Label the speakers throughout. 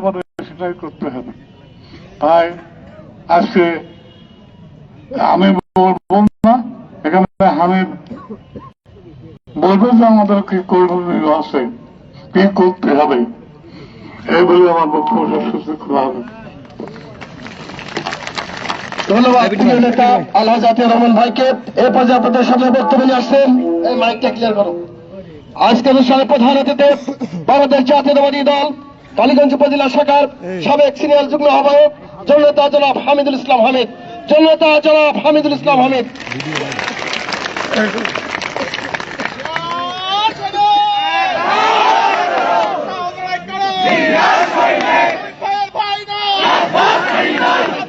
Speaker 1: আমাদের সেটাই করতে হবে। তাই আজকে আমি বলব না এখানে আমি বলব যে আমাদের কি করণীয় আছে কি করতে হবে। এই বলে আমার বক্তব্য শেষ করা হবে
Speaker 2: ধন্যবাদ প্রিয় নেতা আল্লাহ জাতীয় রহমান ভাইকে। এ পর্যায়ে আপনাদের সামনে বক্তব্য নিয়ে আসছেন। এই মাইকটা ক্লিয়ার করো। আজকের অনুষ্ঠানে প্রধান অতিথি বাংলাদেশ জাতীয়তাবাদী দল কালীগঞ্জ উপজেলা শাখার সাবেক সিনিয়র যুগ্ম আহ্বায়ক জননেতা জনাব হামিদুল ইসলাম হামিদ। জননেতা জনাব হামিদুল ইসলাম হামিদ।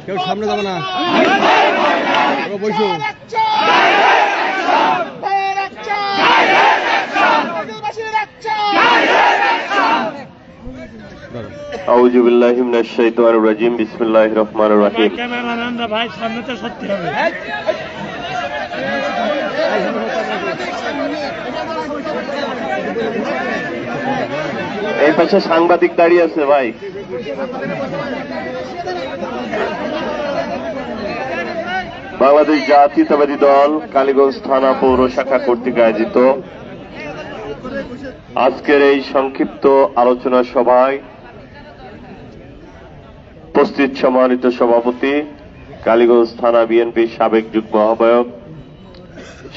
Speaker 3: কেউ সামনে যাবে না। বসো।
Speaker 4: আউযু বিল্লাহি মিনাশ শাইতানির রাজিম বিসমিল্লাহির রহমানির রহিম।
Speaker 5: ক্যামেরাম্যানরা ভাই সামনে তো সত্যি হবে।
Speaker 4: এই পাশে সাংবাদিক দাঁড়িয়ে আছে ভাই। বাংলাদেশ জাতীয়তাবাদী দল কালীগঞ্জ থানা পৌর শাখা কর্তৃক আয়োজিত আজকের এই সংক্ষিপ্ত আলোচনা সভায় উপস্থিত সম্মানিত সভাপতি, কালীগঞ্জ থানা বিএনপির সাবেক যুগ্ম আহ্বায়ক,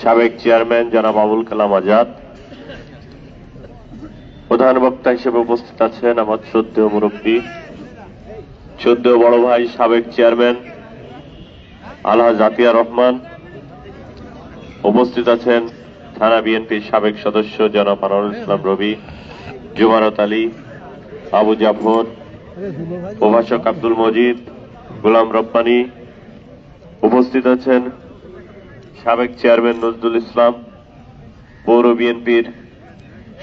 Speaker 4: সাবেক চেয়ারম্যান জনাব আবুল কালাম আজাদ। প্রধান বক্তা হিসেবে উপস্থিত আছেন আমার শ্রদ্ধেয় মুরব্বী, শ্রদ্ধেয় বড় ভাই সাবেক চেয়ারম্যান আলহা জাতিয়া রহমান। উপস্থিত আছেন থানা বিএনপির সাবেক সদস্য জনাব আনোয়ারুল ইসলাম রবি, জুমারত আলী, আবু জাফর প্রভাষক আব্দুল মজিদ, গোলাম রব্বানী উপস্থিত আছেন। সাবেক চেয়ারম্যান নজরুল ইসলাম, পৌর বিএনপির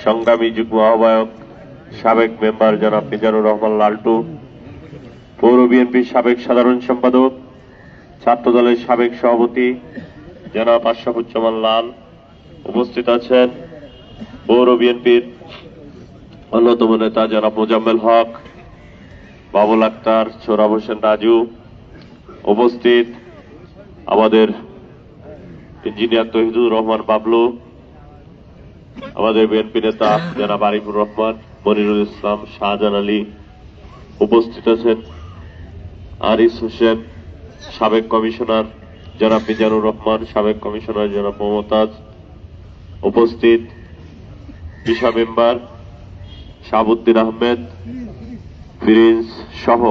Speaker 4: সংগ্রামী যুগ্ম আহ্বায়ক, সাবেক মেম্বার জনাব মিজানুর রহমান লালটু, পৌর বিএনপির সাবেক সাধারণ সম্পাদক ছাত্র দলের সাবেক সভাপতি জনাব আশরাফুজ্জামান লাল উপস্থিত আছেন। পৌর বিএনপির অন্যতম নেতা জনাব মোজাম্মেল হক বাবুল আক্তার সোরাব হোসেন রাজু উপস্থিত। আমাদের ইঞ্জিনিয়ার তহিদুর রহমান বাবলু। আমাদের বিএনপি নেতা জনাব আরিফুর রহমান, মনিরুল ইসলাম শাহজাহান আলী উপস্থিত আছেন। আরিস হোসেন, সাবেক কমিশনার জনাব মিজানুর রহমান, সাবেক কমিশনার জনাব মমতাজ উপস্থিত। বিশা মেম্বার শাহাবুদ্দিন আহমেদ ফিরিজ সহ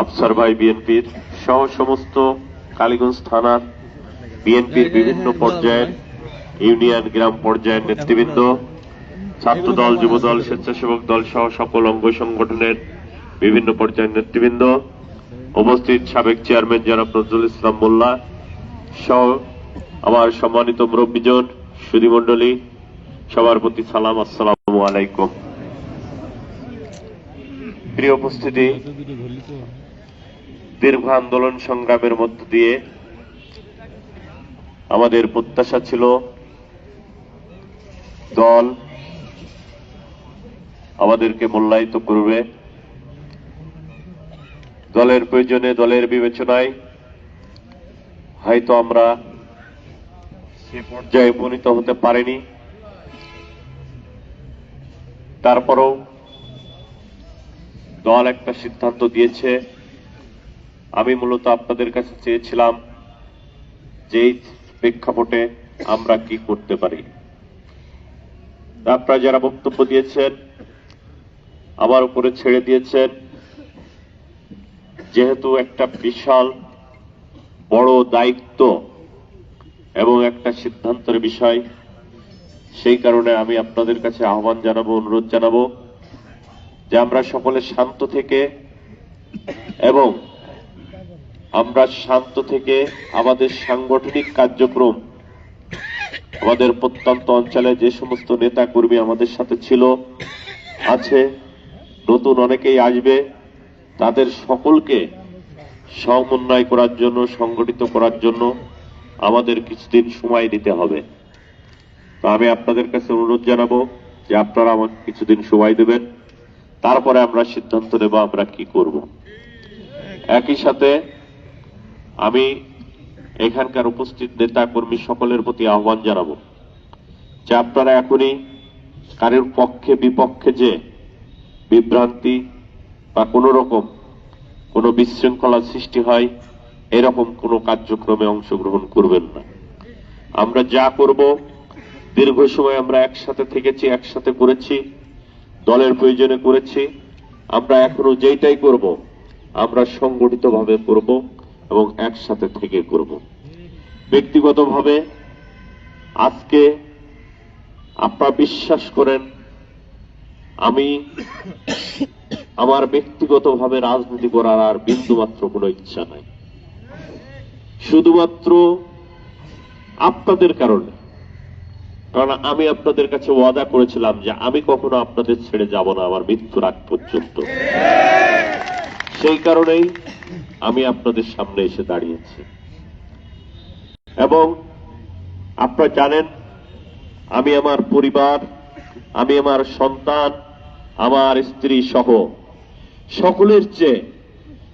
Speaker 4: আফসার ভাই বিএনপির সহ সমস্ত কালীগঞ্জ থানার বিএনপির বিভিন্ন পর্যায়ের ইউনিয়ন, গ্রাম পর্যায়ের নেতৃবৃন্দ ছাত্র দল যুব দল স্বেচ্ছাসেবক দল সহ সকল অঙ্গ সংগঠনের বিভিন্ন পর্যায়ের নেতৃবৃন্দ, উপস্থিত সাবেক চেয়ারম্যান জনাব নজরুল ইসলাম মোল্লা সহ আমার সম্মানিত মুরব্বীজন সুধীমণ্ডলী সবার প্রতি সালাম, আসসালামু আলাইকুম। প্রিয় উপস্থিতি, দীর্ঘ আন্দোলন সংগ্রামের মধ্য দিয়ে আমাদের প্রত্যাশা ছিল দল আমাদেরকে মূল্যায়িত করবে। দলের প্রয়োজনে, দলের বিবেচনায় হয়তো আমরা সে পর্যায়ে উপনীত হতে পারিনি। তারপরও দল একটা সিদ্ধান্ত দিয়েছে। আমি মূলত আপনাদের কাছে চেয়েছিলাম যে প্রেক্ষাপটে আমরা কি করতে পারি। আপনারা যারা বক্তব্য দিয়েছেন, আমার উপরে ছেড়ে দিয়েছেন, যেহেতু একটা বিশাল বড় দায়িত্ব এবং একটা সিদ্ধান্তের বিষয়, সেই কারণে আমি আপনাদের কাছে আহ্বান জানাব, অনুরোধ জানাব। যে আমরা সকলে শান্ত থেকে এবং আমরা শান্ত থেকে আমাদের সাংগঠনিক কার্যক্রম, আমাদের প্রত্যন্ত অঞ্চলে যে সমস্ত নেতা কর্মী আমাদের সাথে ছিল, আছে, নতুন অনেকেই আসবে, তাদের সকলকে সমন্বয় করার জন্য, সংগঠিত করার জন্য আমাদের কিছুদিন সময় দিতে হবে। তো আমি আপনাদের কাছে অনুরোধ জানাব যে আপনারা আমাকে কিছুদিন সময় দেবেন। তারপরে আমরা সিদ্ধান্ত নেব আমরা কি করব। একই সাথে আমি এখানকার উপস্থিত নেতা কর্মী সকলের প্রতি আহ্বান জানাব যে আপনারা এখনই কারোর পক্ষে বিপক্ষে যে বিভ্রান্তি বা কোনো রকম কোনো বিশৃঙ্খলা সৃষ্টি হয়, এরকম কোনো কার্যক্রমে অংশগ্রহণ করবেন না। আমরা যা করব, দীর্ঘ সময় আমরা একসাথে থেকেছি, একসাথে করেছি। দলের প্রয়োজনে করেছি। আমরা এখনও যেইটাই করব, আমরা সংগঠিতভাবে করব এবং একসাথে থেকে করব। ব্যক্তিগতভাবে আজকে আপনারা বিশ্বাস করেন, আমি আমার ব্যক্তিগতভাবে রাজনীতি করার আর বিন্দুমাত্র কোনো ইচ্ছা নাই। শুধুমাত্র আপনাদের কারণে। কারণ আমি আপনাদের কাছে ওয়াদা করেছিলাম যে আমি কখনো আপনাদের ছেড়ে যাব না আমার মৃত্যুর আগ পর্যন্ত। সেই কারণেই আমি আপনাদের সামনে এসে দাঁড়িয়েছি। এবং আপনারা জানেন, আমি আমার পরিবার, আমি আমার সন্তান, আমার স্ত্রী সহ সকলের চেয়ে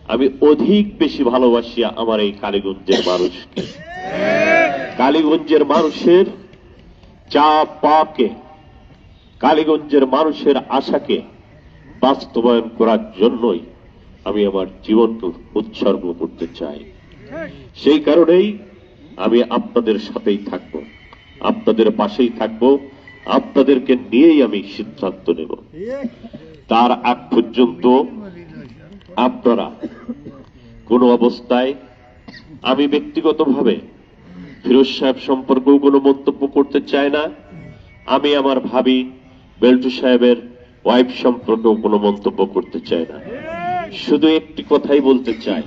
Speaker 4: আমি অধিক বেশি ভালোবাসি আমার এই কালীগঞ্জের মানুষকে। কালীগঞ্জের মানুষের চা পাকে, কালীগঞ্জের মানুষের আশাকে বাস্তবায়ন করার জন্যই আমি আমার জীবনকে উৎসর্গ করতে চাই। সেই কারণেই আমি আপনাদের সাথেই থাকব, আপনাদের পাশেই থাকব, আপনাদেরকে নিয়েই আমি সিদ্ধান্ত নেব। তার আগ পর্যন্ত আপনারা কোনো অবস্থায় আমি ব্যক্তিগতভাবে ফিরোজ সাহেব সম্পর্কেও কোনো মন্তব্য করতে চাই না। আমি আমার ভাবি বেল্টু সাহেবের ওয়াইফ সম্পর্কেও কোনো মন্তব্য করতে চাই না। শুধু একটি কথাই বলতে চাই।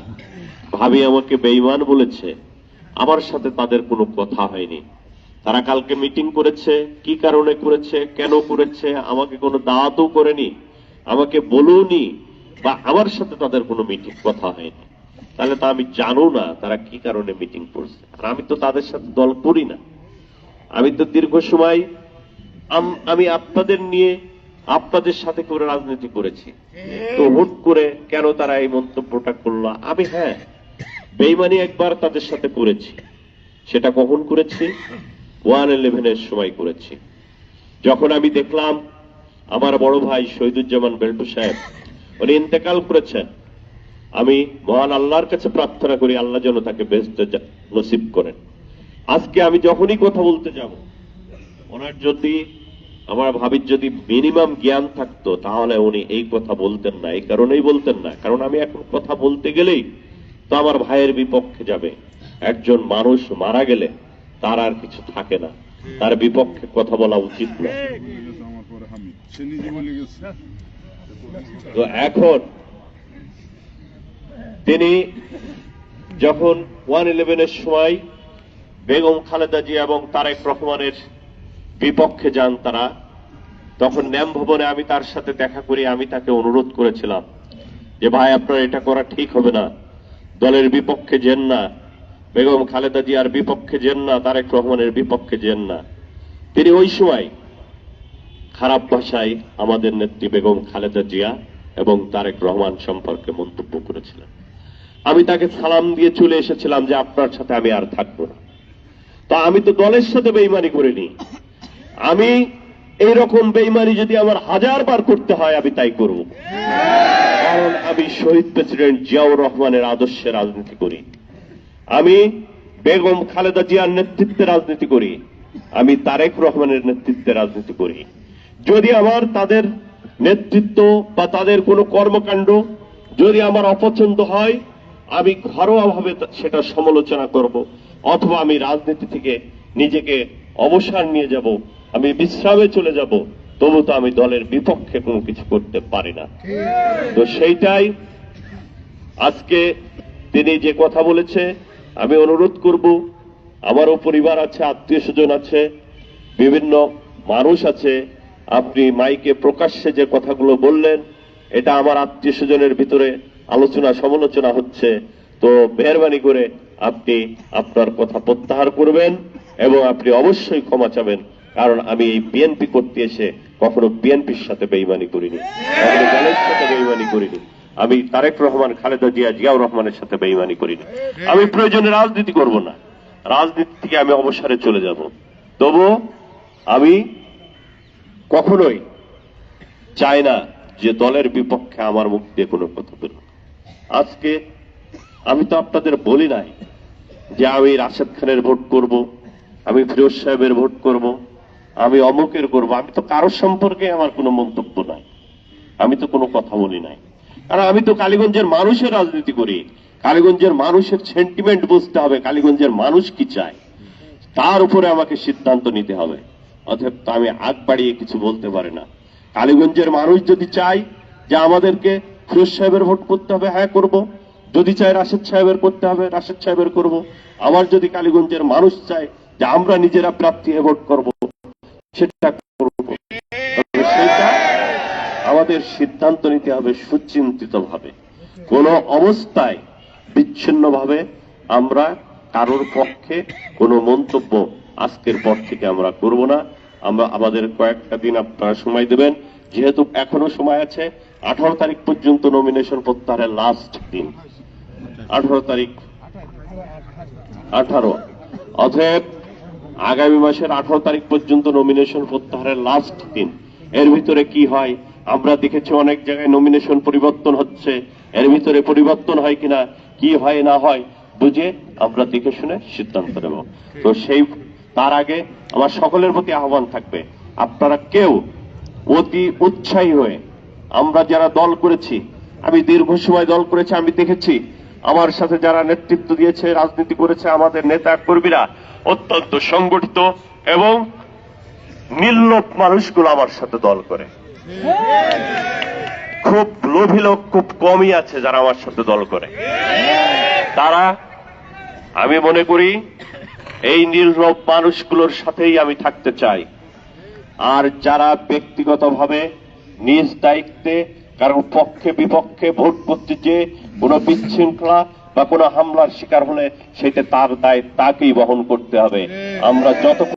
Speaker 4: ভাবি আমাকে বেইমান বলেছে। আমার সাথে তাদের কোনো কথা হয়নি। তারা কালকে মিটিং করেছে, কি কারণে করেছে, কেন করেছে, আমাকে কোনো দাওয়াতও করেনি, আমাকে বলুনি, বা আমার সাথে তাদের কোনো মিটিং কথা হয়নি। তাহলে তো আমি জানো না তারা কি কারণে মিটিং করছে। আর আমি তো তাদের সাথে দল করি না। আমি তো দীর্ঘ সময় আমি আপনাদের নিয়ে আপনাদের সাথে করে রাজনীতি করেছি। তো হুট করে কেন তারা এই মন্তব্যটা করল? আমি হ্যাঁ বেইমানি একবার তাদের সাথে করেছি। সেটা কখন করেছি? ওয়ান ইলেভেনের সময় করেছি। যখন আমি দেখলাম আমার বড় ভাই শহীদুজ্জামান বেল্টু সাহেব, উনি ইন্তেকাল করেছেন। আমি মহান আল্লাহর কাছে প্রার্থনা করি আল্লাহ যেন তাকে বেস্ট নসিব করেন। আজকে আমি যখনই কথা বলতে যাব ওনার যদি আমার ভাবির যদি মিনিমাম জ্ঞান থাকতো তাহলে উনি এই কথা বলতেন না এই কারণেই বলতেন না। কারণ আমি এখন কথা বলতে গেলেই তো আমার ভাইয়ের বিপক্ষে যাবে। একজন মানুষ মারা গেলে তার আর কিছু থাকে না। তার বিপক্ষে কথা বলা উচিত না। তো এখন তিনি যখন ওয়ান ইলেভেনের সময় বেগম খালেদা জিয়া এবং তারেক রহমানের বিপক্ষে যান তারা, তখন ন্যাম ভবনে আমি তার সাথে দেখা করি আমি তাকে অনুরোধ করেছিলাম যে, ভাই, আপনার এটা করা ঠিক হবে না। দলের বিপক্ষে যেন না, বেগম খালেদা জিয়ার বিপক্ষে যেন না, তারেক রহমানের বিপক্ষে যেন না। তিনি ওই সময় খারাপ ভাষায় আমাদের নেত্রী বেগম খালেদা জিয়া এবং তারেক রহমান সম্পর্কে মন্তব্য করেছিলেন। আমি তাকে সালাম দিয়ে চলে এসেছিলাম যে আপনার সাথে আমি আর থাকব না। তা আমি তো দলের সাথে বেইমানি করিনি আমি এইরকম বেইমানি যদি আমার হাজার বার করতে হয়, আমি তাই করব। কারণ আমি শহীদ প্রেসিডেন্ট জিয়াউর রহমানের আদর্শে রাজনীতি করি। আমি বেগম খালেদা জিয়ার নেতৃত্বে রাজনীতি করি। আমি তারেক রহমানের নেতৃত্বে রাজনীতি করি। যদি আমার তাদের নেতৃত্ব বা তাদের কোনো কর্মকাণ্ড যদি আমার অপছন্দ হয় আমি ঘরোয়াভাবে সেটা সমালোচনা করব, অথবা আমি রাজনীতি থেকে নিজেকে অবসর নিয়ে যাব, আমি বিশ্রামে চলে যাব, তবু তো আমি দলের বিপক্ষে কোনো কিছু করতে পারি না। তো সেইটাই আজকে তিনি যে কথা বলেছে, আমি অনুরোধ করব, আমারও পরিবার আছে, আত্মীয় স্বজন আছে, বিভিন্ন মানুষ আছে, আপনি মাইকে প্রকাশ্যে যে কথাগুলো বললেন, এটা আমার আত্মীয় স্বজনের ভিতরে আলোচনা, সমালোচনা হচ্ছে। তো মেহরবানি করে আপনি আপনার কথা প্রত্যাহার করবেন এবং আপনি অবশ্যই ক্ষমা চাবেন, কারণ আমি এই বিএনপি করতে এসে কখনো বিএনপির সাথে বেইমানি করিনি। সাথে বেইমানি করিনি। আমি তারেক রহমান, খালেদা জিয়া, জিয়াউর রহমানের সাথে বেইমানি করিনি। আমি প্রয়োজনে রাজনীতি করব না। রাজনীতি থেকে আমি অবসরে চলে যাব। তবু আমি কখনোই চাই না যে দলের বিপক্ষে আমার মুখ দিয়ে কোনো কথা বেরো আজকে আমি তো আপনাদের বলি নাই যে আমি রাশেদ খানের ভোট করব, আমি ফিরোজ সাহেবের ভোট করব, আমি অমুকের করব। আমি তো কারোর সম্পর্কে আমার কোনো মন্তব্য নাই। আমি তো কোনো কথা বলি নাই। কারণ আমি তো কালীগঞ্জের মানুষের রাজনীতি করি। কালীগঞ্জের মানুষের সেন্টিমেন্ট বুঝতে হবে, কালীগঞ্জের মানুষ কি চায়। তার উপরে আমাকে সিদ্ধান্ত নিতে হবে। অতএব তো আমি আগ বাড়িয়ে কিছু বলতে পারে না। কালীগঞ্জের মানুষ যদি চায় যে আমাদেরকে ফিরোজ সাহেবের ভোট করতে হবে হ্যাঁ করব। যদি চায় রাশেদ সাহেবের করতে হবে, রাশেদ সাহেবের করব। আবার যদি কালীগঞ্জের মানুষ চায় যে আমরা নিজেরা প্রার্থী হয়ে ভোট করব, সেটা করব। সেটা আমাদের সিদ্ধান্ত নিতে হবে সুচিন্তিত ভাবে কোন অবস্থায় বিচ্ছিন্নভাবে আমরা কারোর পক্ষে কোনো মন্তব্য আজকের পর থেকে আমরা করব না। আমরা আমাদের কয়েকটা দিন আপনারা সময় দেবেন। যেহেতু এখনও সময় আছে আঠারো তারিখ পর্যন্ত নমিনেশন প্রত্যাহারের লাস্ট দিন। আঠারো তারিখ। আঠারো। অতএব আগামী মাসের আঠারো তারিখ পর্যন্ত নমিনেশন প্রত্যাহারের লাস্ট দিন। এর ভিতরে কি হয়? আমরা দেখেছি অনেক জায়গায় নমিনেশন পরিবর্তন হচ্ছে। এর ভিতরে পরিবর্তন হয় কিনা, কি হয়, না হয়, বুঝে আমরা দেখে শুনে সিদ্ধান্ত নেব। তো সেই, তার আগে আমার সকলের প্রতি আহ্বান থাকবে। আপনারা কেউ অতি উৎসাহী হয়ে আমরা যারা দল করেছি, আমি দীর্ঘ সময় দল করেছি, আমি দেখেছি, আমার সাথে যারা নেতৃত্ব দিয়েছে, রাজনীতি করেছে, আমাদের নেতা কর্মীরা অত্যন্ত সংগঠিত এবং নির্লোভ মানুষগুলো আমার সাথে দল করে। খুব লোভী লোক, খুব কমই আছে যারা আমার সাথে দল করে। তারা, আমি মনে করি, এই নির্লোভ মানুষগুলোর সাথেই আমি থাকতে চাই। আর যারা ব্যক্তিগতভাবে নিজ দায়িত্বে, কারণ পক্ষে বিপক্ষে ভোট করতে যে কোনো বিশৃঙ্খলা বা কোনো হামলার শিকার হলে সেটা তার দায়, তাকেই বহন করতে হবে। আমরা যত